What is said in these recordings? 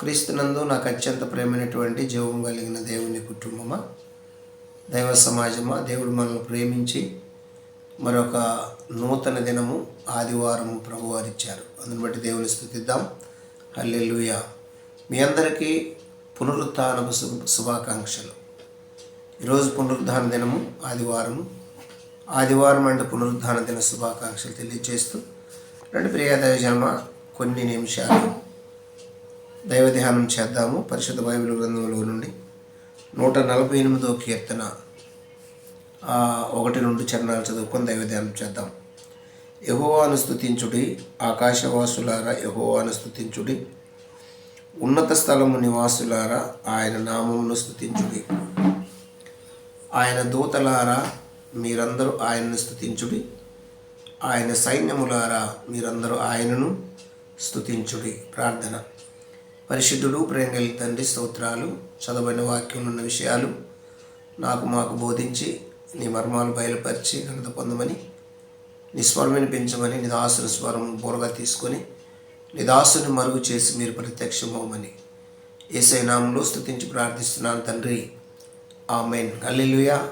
క్రీస్తునందు నాకు అత్యంత ప్రేమైనటువంటి జీవం కలిగిన దేవుని కుటుంబమా? దైవ సమాజమా? దేవుడు మనల్ని ప్రేమించి మరొక నూతన దినము ఆదివారము ప్రభు వారు ఇచ్చారు అందుని బట్టి దేవుని స్థుతిద్దాం. హల్లెలుయ. మీ అందరికీ పునరుత్నపు శుభ శుభాకాంక్షలు. ఈరోజు పునరుద్ధాన దినము ఆదివారము. ఆదివారం అంటే పునరుద్ధాన దిన శుభాకాంక్షలు తెలియజేస్తూ రెండు ప్రియ జన్మ కొన్ని నిమిషాలు దైవ ధ్యానం చేద్దాము. పరిశుద్ధ బైబిల్ గ్రంథంలో నుండి నూట నలభై ఎనిమిదో కీర్తన ఒకటి రెండు చరణాలు చదువుకొని దైవ ధ్యానం చేద్దాం. యహోవాను స్థుతించుడి ఆకాశవాసులారా యహోవాను స్థుతించుడి ఉన్నత స్థలము నివాసులారా ఆయన నామమును స్థుతించుడి ఆయన దూతలారా మీరందరూ ఆయనను స్థుతించుడి ఆయన సైన్యములారా మీరందరూ ఆయనను స్థుతించుడి ప్రార్థన. పరిశుద్ధుడు ప్రేంగలి తండ్రి స్తోత్రాలు చదవని వాక్యంలో ఉన్న విషయాలు నాకు మాకు బోధించి నీ మర్మాలు బయలుపరిచి ఘనత పొందమని నీ స్వరం పెంచమని నీ దాసుని స్వరం బోరగా తీసుకొని నీ దాసుని మరుగు చేసి మీరు ప్రత్యక్షమవమని ఏసై నామంలో స్థుతించి ప్రార్థిస్తున్నాను తండ్రి. ఆమెన్. అల్లెలుయా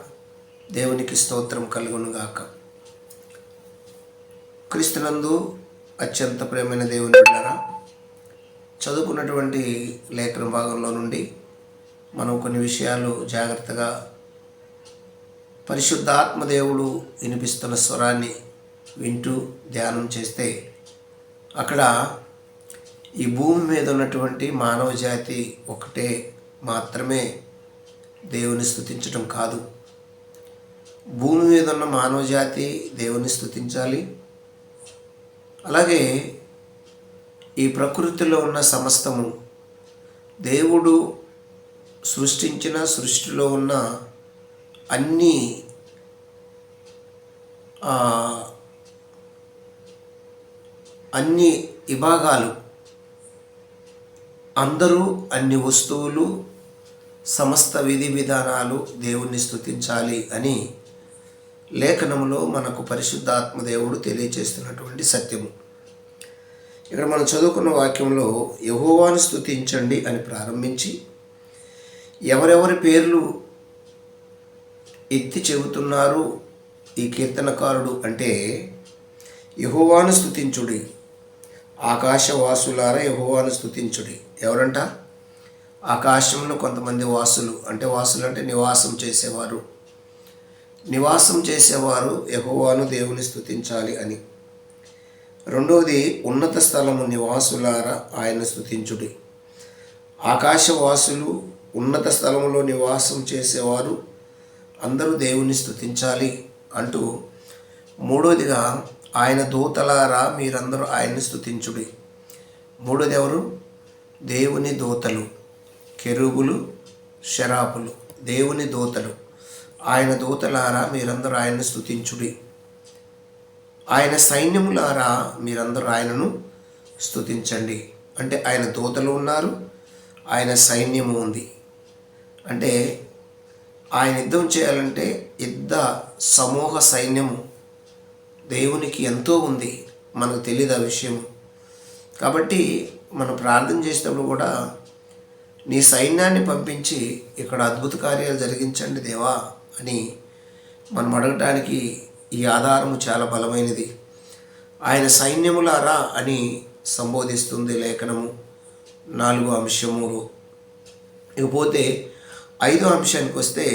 దేవునికి స్తోత్రం కలుగునుగాక. క్రీస్తునందు అత్యంత ప్రేమైన దేవుని ఉన్నారా చదువుకున్నటువంటి లేఖన భాగంలో నుండి మనం కొన్ని విషయాలు జాగ్రత్తగా పరిశుద్ధాత్మ దేవుడు వినిపిస్తున్న స్వరాన్ని వింటూ ధ్యానం చేస్తే అక్కడ ఈ భూమి మీద ఉన్నటువంటి మానవ జాతి ఒకటే మాత్రమే దేవుని స్థుతించడం కాదు. భూమి మీద ఉన్న మానవ జాతి దేవుని స్థుతించాలి అలాగే ఈ ప్రకృతిలో ఉన్న సమస్తము దేవుడు సృష్టించిన సృష్టిలో ఉన్న అన్ని అన్ని విభాగాలు అందరూ అన్ని వస్తువులు సమస్త విధి విధానాలు దేవుణ్ణి స్థుతించాలి అని లేఖనంలో మనకు పరిశుద్ధాత్మ దేవుడు తెలియచేస్తున్నటువంటి సత్యము. ఇక్కడ మనం చదువుకున్న వాక్యంలో యహోవాను స్థుతించండి అని ప్రారంభించి ఎవరెవరి పేర్లు ఎత్తి చెబుతున్నారు ఈ కీర్తనకారుడు అంటే యహోవాను స్థుతించుడి ఆకాశవాసులారా యహోవాను స్థుతించుడి ఎవరంట? ఆకాశంలో కొంతమంది వాసులు. అంటే వాసులు అంటే నివాసం చేసేవారు. నివాసం చేసేవారు యహోవాను దేవుని స్థుతించాలి అని. రెండవది ఉన్నత స్థలము నివాసులారా ఆయన స్థుతించుడి ఆకాశవాసులు ఉన్నత స్థలములో నివాసం చేసేవారు అందరూ దేవుని స్థుతించాలి అంటూ మూడోదిగా ఆయన దూతలారా మీరందరూ ఆయన్ని స్థుతించుడి మూడోది ఎవరు? దేవుని దూతలు కెరుబులు శరాపులు దేవుని దూతలు ఆయన దూతలారా మీరందరూ ఆయన్ని స్థుతించుడి ఆయన సైన్యములారా మీరందరూ ఆయనను స్థుతించండి అంటే ఆయన దూతలు ఉన్నారు ఆయన సైన్యము ఉంది. అంటే ఆయన యుద్ధం చేయాలంటే యుద్ధ సమూహ సైన్యము దేవునికి ఎంతో ఉంది మనకు తెలియదు ఆ విషయం కాబట్టి మనం ప్రార్థన చేసినప్పుడు కూడా నీ సైన్యాన్ని పంపించి ఇక్కడ అద్భుత కార్యాలు జరిగించండి దేవా అని మనం అడగటానికి ఈ ఆధారము చాలా బలమైనది. ఆయన సైన్యములారా అని సంబోధిస్తుంది లేఖనము నాలుగో అంశములు ఇకపోతే ఐదో అంశానికి వస్తే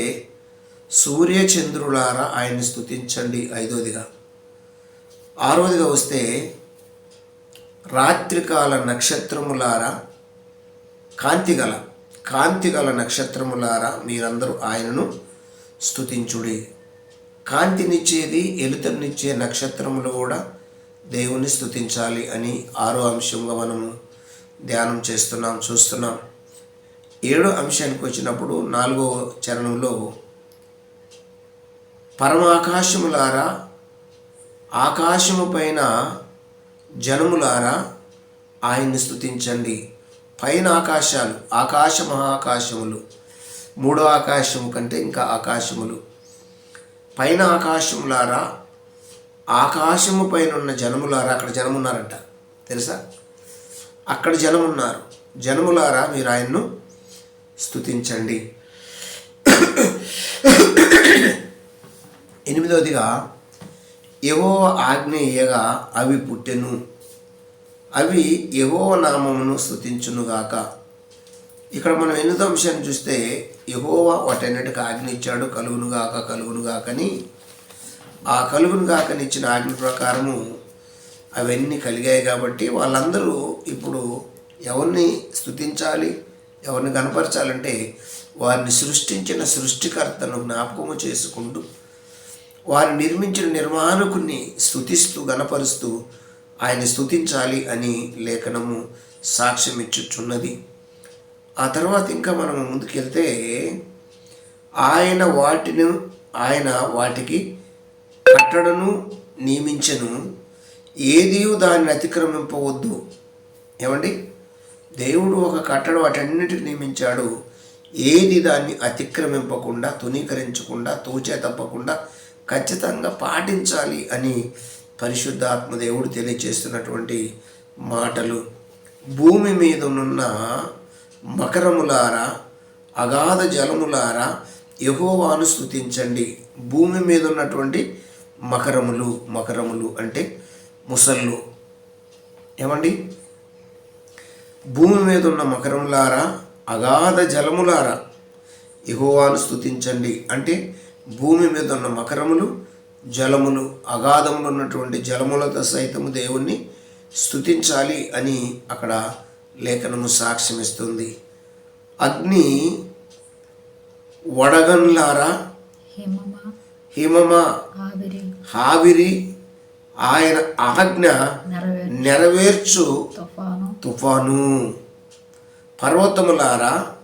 సూర్యచంద్రులారా ఆయన్ని స్థుతించండి ఐదోదిగా. ఆరోదిగా వస్తే రాత్రికాల నక్షత్రములారా కాంతిగల కాంతిగల నక్షత్రములారా మీరందరూ ఆయనను స్థుతించుడి కాంతినిచ్చేది ఎలుతనిచ్చే నక్షత్రములు కూడా దేవుని స్థుతించాలి అని ఆరో అంశంగా మనము ధ్యానం చేస్తున్నాం చూస్తున్నాం. ఏడో అంశానికి వచ్చినప్పుడు నాలుగో చరణంలో పరమాకాశములారా ఆకాశము పైన జనములారా ఆయన్ని స్థుతించండి పైన ఆకాశాలు ఆకాశ మహాకాశములు. మూడో ఆకాశము కంటే ఇంకా ఆకాశములు. పైన ఆకాశములారా ఆకాశము పైన ఉన్న జనములారా అక్కడ జనమున్నారంట. తెలుసా? అక్కడ జనం ఉన్నారు జనములారా మీరు ఆయన్ను స్థుతించండి ఎనిమిదవదిగా ఎవో ఆజ్ఞ ఇయ్యగా అవి పుట్టెను. అవి ఎవో నామమును స్థుతించునుగాక ఇక్కడ మనం ఎనిమిదో అంశాన్ని చూస్తే యహోవా వాటన్నిటికి ఆజ్ఞ ఇచ్చాడు కలుగునుగాక కలుగునుగాకని ఆ కలుగునుగాకని ఇచ్చిన ఆజ్ఞ ప్రకారము అవన్నీ కలిగాయి కాబట్టి వాళ్ళందరూ ఇప్పుడు ఎవరిని స్తుతించాలి ఎవరిని కనపరచాలంటే వారిని సృష్టించిన సృష్టికర్తను జ్ఞాపకము చేసుకుంటూ వారు నిర్మించిన నిర్మాణకుని స్తుతిస్తూ గనపరుస్తూ ఆయన స్థుతించాలి అని లేఖనము సాక్ష్యం ఇచ్చుచున్నది ఆ తర్వాత ఇంకా మనం ముందుకెళ్తే ఆయన వాటిని ఆయన వాటికి కట్టడను నియమించను. ఏది దాన్ని అతిక్రమింపవద్దు. ఏమండి? దేవుడు ఒక కట్టడ వాటన్నిటికి నియమించాడు. ఏది దాన్ని అతిక్రమింపకుండా తునీకరించకుండా తూచే తప్పకుండా ఖచ్చితంగా పాటించాలి అని పరిశుద్ధాత్మ దేవుడు తెలియచేస్తున్నటువంటి మాటలు. భూమి మీద ఉన్న మకరములారా అగాధ జలములారా యహోవాను స్తుతించండి. భూమి మీద ఉన్నటువంటి మకరములు మకరములు అంటే ముసళ్ళు. ఏమండి? భూమి మీద ఉన్న మకరములారా అగాధ జలములారా యహోవాను స్తుతించండి. అంటే భూమి మీద ఉన్న మకరములు జలములు అగాధములు ఉన్నటువంటి జలములతో సైతము దేవుణ్ణి స్థుతించాలి అని అక్కడ లేఖనము సాక్ష్యమిస్తుంది. అగ్ని వడగన్లారా? హిమమ? హావిరి. ఆయన ఆజ్ఞ నెరవేరు నెరవేర్చు. తుఫాను. తుఫాను. పర్వతములారా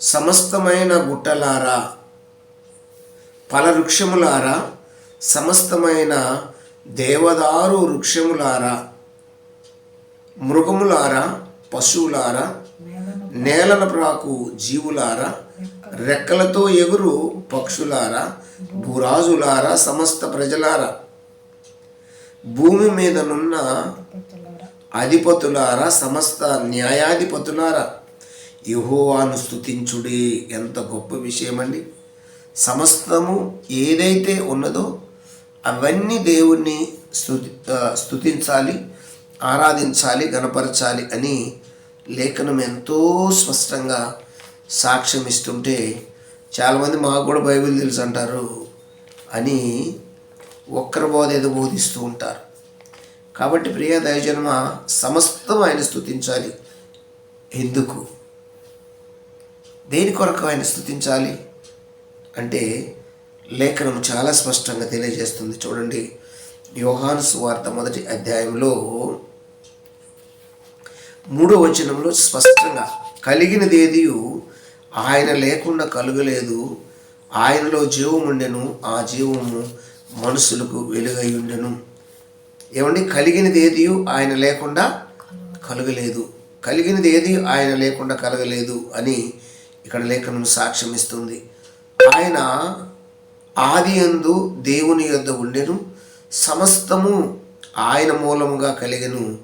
సమస్తమైన గుట్టలారా? ఫల వృక్షములారా సమస్తమైన దేవదారు వృక్షములారా? మృగములారా? పశువులారా నేలను ప్రాకు జీవులారా రెక్కలతో ఎగురు పక్షులారా భూరాజులారా సమస్త ప్రజలారా భూమి మీదనున్న అధిపతులారా సమస్త న్యాయాధిపతులారా యహోవాను స్తుతించుడి. ఎంత గొప్ప విషయమండి. సమస్తము ఏదైతే ఉన్నదో అవన్నీ దేవుణ్ణి స్తుతి ఆ, స్తుతించాలి ఆరాధించాలి గణపరచాలి అని లేఖనం ఎంతో స్పష్టంగా సాక్ష్యం ఇస్తుంటే చాలామంది మాకు కూడా బైబిల్ తెలుసు అంటారు అని ఒక్కరి బోధ ఏదో బోధిస్తూ ఉంటారు. కాబట్టి ప్రియ దయజన్మ సమస్తం ఆయన స్థుతించాలి ఎందుకు? దేని కొరకు ఆయన స్థుతించాలి అంటే లేఖనం చాలా స్పష్టంగా తెలియజేస్తుంది. చూడండి యోహాను సువార్త మొదటి అధ్యాయంలో మూడో వచనంలో స్పష్టంగా కలిగినదేదియు ఆయన లేకుండా కలుగలేదు. ఆయనలో జీవముండెను ఆ జీవము మనుషులకు వెలుగై ఉండెను. ఏమండి? కలిగినది ఏది? ఆయన లేకుండా కలగలేదు. కలిగినది ఏది? ఆయన లేకుండా కలగలేదు అని ఇక్కడ లేఖనం సాక్ష్యం ఇస్తుంది ఆయన ఆది అందు దేవుని యొద్ద ఉండెను. సమస్తము ఆయన మూలముగా కలిగెను.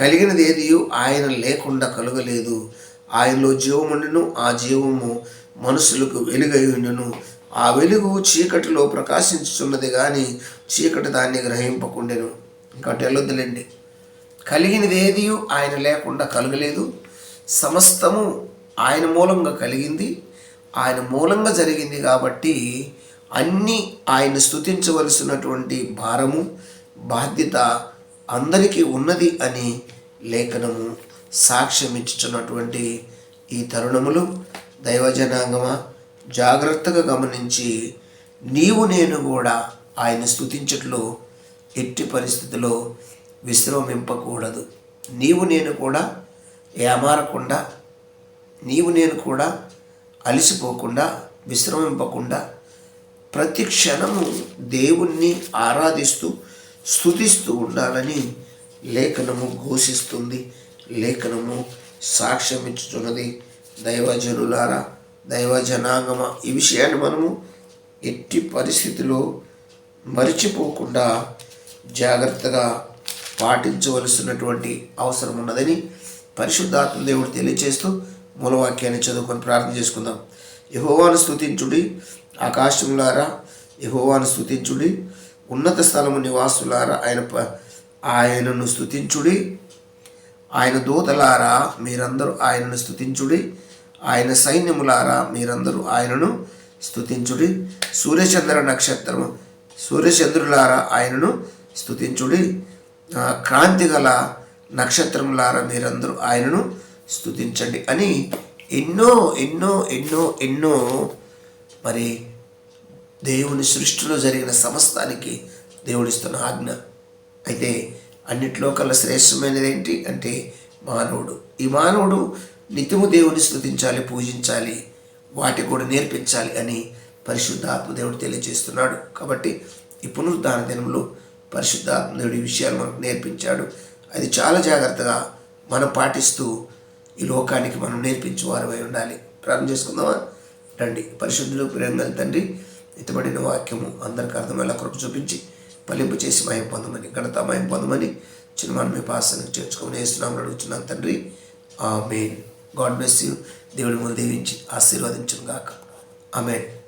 కలిగినది ఏది? ఆయన లేకుండా కలగలేదు. ఆయనలో జీవముండెను ఆ జీవము మనుషులకు వెలుగై ఉండెను. ఆ వెలుగు చీకటిలో ప్రకాశించుచున్నది కానీ చీకటి దాన్ని గ్రహింపకుండెను. ఇంకా వెళ్ళొద్దులేండి. కలిగినది ఆయన లేకుండా కలగలేదు. సమస్తము ఆయన మూలంగా కలిగింది. ఆయన మూలంగా జరిగింది కాబట్టి అన్నీ ఆయన స్తుతించవలసినటువంటి భారము బాధ్యత అందరికీ ఉన్నది అని లేఖనము సాక్ష్యం ఇచ్చుచున్నటువంటి ఈ తరుణములు. దైవజనాంగమా జాగ్రత్తగా గమనించి నీవు నేను కూడా ఆయన స్తుతించట్లో ఎట్టి పరిస్థితిలో విశ్రమింపకూడదు. నీవు నేను కూడా ఏమారకుండా నీవు నేను కూడా అలసిపోకుండా విశ్రమింపకుండా ప్రతి క్షణము దేవుణ్ణి ఆరాధిస్తూ స్తుతిస్తూ ఉండాలని లేఖనము ఘోషిస్తుంది. లేఖనము సాక్ష్యం ఇచ్చుతున్నది దైవజనులారా దైవజనాంగమ? ఈ విషయాన్ని మనము ఎట్టి పరిస్థితిలో మరిచిపోకుండా జాగ్రత్తగా పాటించవలసినటువంటి అవసరం ఉన్నదని పరిశుద్ధాత్మ దేవుడు తెలియచేస్తూ మూలవాక్యాన్ని చదువుకొని ప్రార్థన చేసుకుందాం. యహోవాను స్తుతించుడి. ఆకాశములారా యహోవాను స్థుతించుడి ఉన్నత స్థలము నివాసులారా ఆయన ఆయనను స్థుతించుడి ఆయన దూతలారా మీరందరూ ఆయనను స్థుతించుడి ఆయన సైన్యములారా మీరందరూ ఆయనను స్థుతించుడి సూర్యచంద్ర నక్షత్రము సూర్యచంద్రులారా ఆయనను స్థుతించుడి క్రాంతిగల క్రాంతి గల నక్షత్రములారా మీరందరూ ఆయనను స్థుతించండి అని ఎన్నో ఎన్నో ఎన్నో ఎన్నో మరి దేవుని సృష్టిలో జరిగిన సమస్తానికి దేవుడిస్తున్న ఆజ్ఞ. అయితే అన్నిట్లో కల్లా శ్రేష్టమైనది ఏంటి అంటే మానవుడు. ఈ మానవుడు నిత్యము దేవుని స్తుతించాలి పూజించాలి వాటి కూడా నేర్పించాలి అని పరిశుద్ధాత్మ దేవుడు తెలియజేస్తున్నాడు. కాబట్టి ఈ పునరుద్ధాన దినంలో పరిశుద్ధాత్మ దేవుడు ఈ విషయాలు మనకు నేర్పించాడు. అది చాలా జాగ్రత్తగా మనం పాటిస్తూ ఈ లోకానికి మనం నేర్పించేవారమై ఉండాలి. ప్రార్థన చేసుకుందామా? రండి. పరిశుద్ధులు ప్రేమ తండ్రి ఇతబడిన వాక్యము అందరికి అర్థమయ్యేలా కృప చూపించి ఫలింపు చేసి మయం పొందమని ఘనత మయం పొందమని చిన్న మీ పాసనకు చేర్చుకొని వేస్తున్నాం అడుగుతున్నాను తండ్రి. ఆ మెయిన్ గాడ్ బ్లెస్ యూ. దేవుడి ముందు దీవించి ఆశీర్వదించుగాక ఆమెన్.